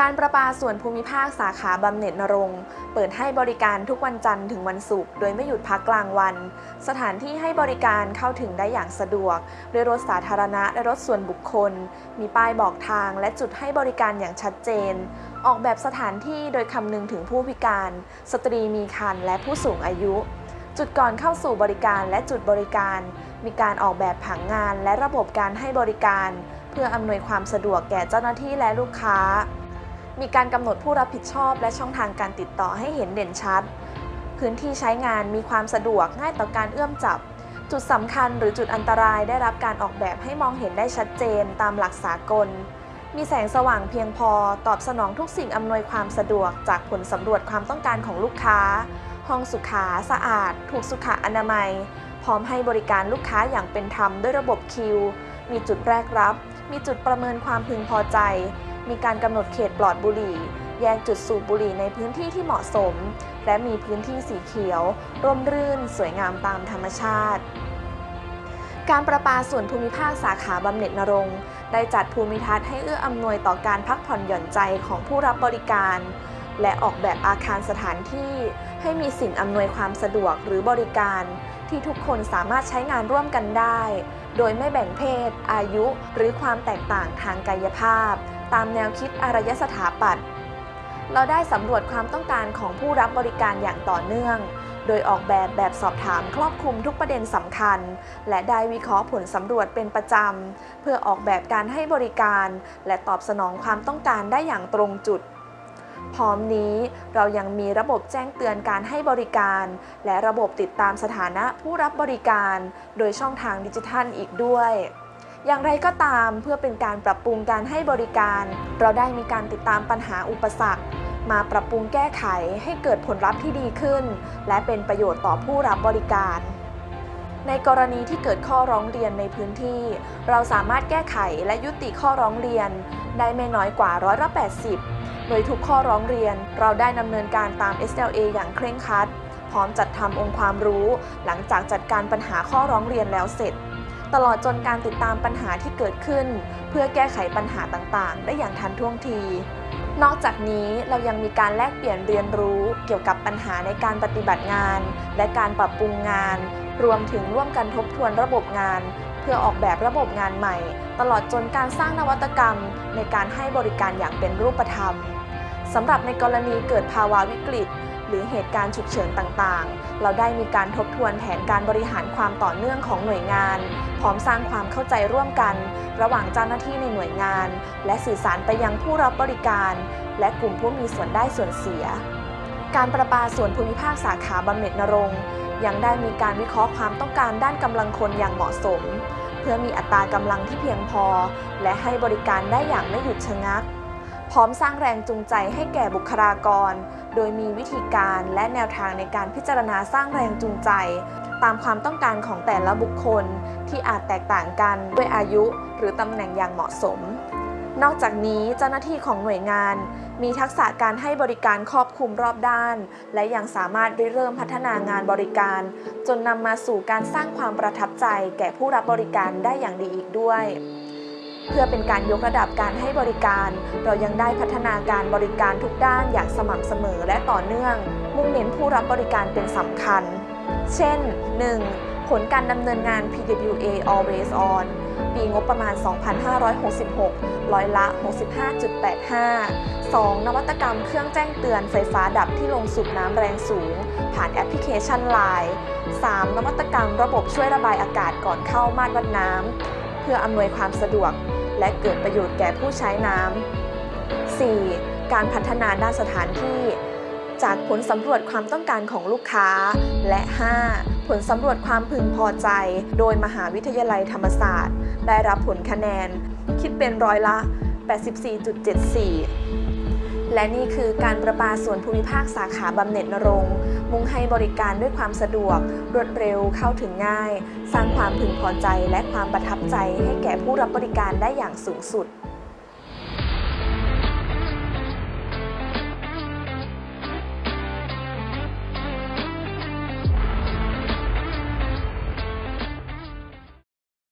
การประปาส่วนภูมิภาคสาขาบำเหน็จนรงเปิดให้บริการทุกวันจันทร์ถึงวันศุกร์โดยไม่หยุดพักกลางวัน สถานที่ให้บริการเข้าถึงได้อย่างสะดวกด้วยรถสาธารณะและรถส่วนบุคคล มีป้ายบอกทางและจุดให้บริการอย่างชัดเจน ออกแบบสถานที่โดยคำนึงถึงผู้พิการ สตรีมีครรภ์และผู้สูงอายุ จุดก่อนเข้าสู่บริการและจุดบริการ มีการออกแบบผังงานและระบบการให้บริการ เพื่ออำนวยความสะดวกแก่เจ้าหน้าที่และลูกค้า มีการกำหนดผู้รับผิดชอบและช่องทางการติดต่อให้เห็นเด่นชัด พื้นที่ใช้งานมีความสะดวกง่ายต่อการเอื้อมจับ จุดสำคัญหรือจุดอันตรายได้รับการออกแบบให้มองเห็นได้ชัดเจนตามหลักสากล มีแสงสว่างเพียงพอ ตอบสนองทุกสิ่งอำนวยความสะดวกจากผลสำรวจความต้องการของลูกค้า ห้องสุขาสะอาด ถูกสุขอนามัย พร้อมให้บริการลูกค้าอย่างเป็นธรรมด้วยระบบคิว มีจุดแรกรับ มีจุดประเมินความพึงพอใจ มีการกำหนดเขตปลอดบุหรี่ แยกจุดสูบบุหรี่ในพื้นที่ที่เหมาะสม และมีพื้นที่สีเขียว ร่มรื่น สวยงามตามธรรมชาติ การประปาส่วนภูมิภาคสาขาบำเหน็จนรงได้จัดภูมิทัศน์ให้เอื้ออำนวยต่อการพักผ่อนหย่อนใจของผู้รับบริการ และออกแบบอาคารสถานที่ ให้มีสิ่งอำนวยความสะดวกหรือบริการ ที่ทุกคนสามารถใช้งานร่วมกันได้ โดยไม่แบ่งเพศ อายุ หรือความแตกต่างทางกายภาพ ตามแนวคิดอารยสถาปัตย์เราได้สำรวจความต้องการของผู้รับบริการอย่างต่อเนื่อง โดยออกแบบแบบสอบถามครอบคลุมทุกประเด็นสำคัญ และได้วิเคราะห์ผลสำรวจเป็นประจำ เพื่อออกแบบการให้บริการ และตอบสนองความต้องการได้อย่างตรงจุด พร้อมนี้เรายังมีระบบแจ้งเตือนการให้บริการ และระบบติดตามสถานะผู้รับบริการ โดยช่องทางดิจิทัลอีกด้วย อย่างไรก็ตามเพื่อเป็นการปรับปรุงการให้บริการ เราได้มีการติดตามปัญหาอุปสรรค มาปรับปรุงแก้ไขให้เกิดผลลัพธ์ที่ดีขึ้น และเป็นประโยชน์ต่อผู้รับบริการ ในกรณีที่เกิดข้อร้องเรียนในพื้นที่ เราสามารถแก้ไขและยุติข้อร้องเรียน ได้ไม่น้อยกว่าร้อยละ80 โดยทุกข้อร้องเรียน เราได้ดำเนินการตาม SLA อย่างเคร่งครัด พร้อมจัดทำองค์ความรู้ หลังจากจัดการปัญหาข้อร้องเรียนแล้วเสร็จ ตลอดจนการติดตามปัญหาที่เกิดขึ้น เพื่อแก้ไขปัญหาต่างๆ ได้อย่างทันท่วงที นอกจากนี้เรายังมีการแลกเปลี่ยนเรียนรู้เกี่ยวกับปัญหาในการปฏิบัติงาน และการปรับปรุงงาน รวมถึงร่วมกันทบทวนระบบงาน เพื่อออกแบบระบบงานใหม่ ตลอดจนการสร้างนวัตกรรม ในการให้บริการอย่างเป็นรูปธรรมสำหรับในกรณีเกิดภาวะวิกฤต หรือเหตุการณ์ฉุกเฉินต่างๆ เราได้มีการทบทวนแผนการบริหารความต่อเนื่องของหน่วยงาน พร้อมสร้างความเข้าใจร่วมกัน ระหว่างเจ้าหน้าที่ในหน่วยงาน และสื่อสารไปยังผู้รับบริการ และกลุ่มผู้มีส่วนได้ส่วนเสีย การประปาส่วนภูมิภาคสาขาบำเหน็จนรงค์ยังได้มีการวิเคราะห์ความต้องการด้านกำลังคนอย่างเหมาะสม เพื่อมีอัตรากำลังที่เพียงพอ และให้บริการได้อย่างไม่หยุดชะงัก พร้อมสร้างแรงจูงใจให้แก่บุคลากร โดยมีวิธีการและแนวทางในการพิจารณาสร้างแรงจูงใจ ตามความต้องการของแต่ละบุคคลที่อาจแตกต่างกันด้วยอายุ หรือตำแหน่งอย่างเหมาะสม นอกจากนี้เจ้าหน้าที่ของหน่วยงาน มีทักษะการให้บริการครอบคลุมรอบด้าน และยังสามารถริเริ่มพัฒนางานบริการ จนนำมาสู่การสร้างความประทับใจแก่ผู้รับบริการได้อย่างดีอีกด้วย เพื่อเป็นการยกระดับการให้บริการ เรายังได้พัฒนาการบริการทุกด้านอย่างสม่ำเสมอและต่อเนื่อง มุ่งเน้นผู้รับบริการเป็นสำคัญ เช่น 1. ผลการดำเนินงาน PWA Always On ปีงบประมาณ 2566 ร้อยละ 65.85 2. นวัตกรรมเครื่องแจ้งเตือนไฟฟ้าดับที่ลงสูบน้ำแรงสูง ผ่านแอปพลิเคชัน Line 3. นวัตกรรมระบบช่วยระบายอากาศก่อนเข้ามาตรวัดน้ำ เพื่ออำนวยความสะดวก และเกิดประโยชน์แก่ผู้ใช้น้ำ 4. การพัฒนาด้านสถานที่ จากผลสำรวจความต้องการของลูกค้า และ 5. ผลสำรวจความพึงพอใจ โดยมหาวิทยาลัยธรรมศาสตร์ ได้รับผลคะแนน คิดเป็นร้อยละ 84.74 และนี่คือการประปาส่วนภูมิภาคสาขาบำเหน็จนรงค์มุ่งให้บริการด้วยความสะดวก รวดเร็วเข้าถึงง่าย สร้างความพึงพอใจและความประทับใจให้แก่ผู้รับบริการได้อย่างสูงสุด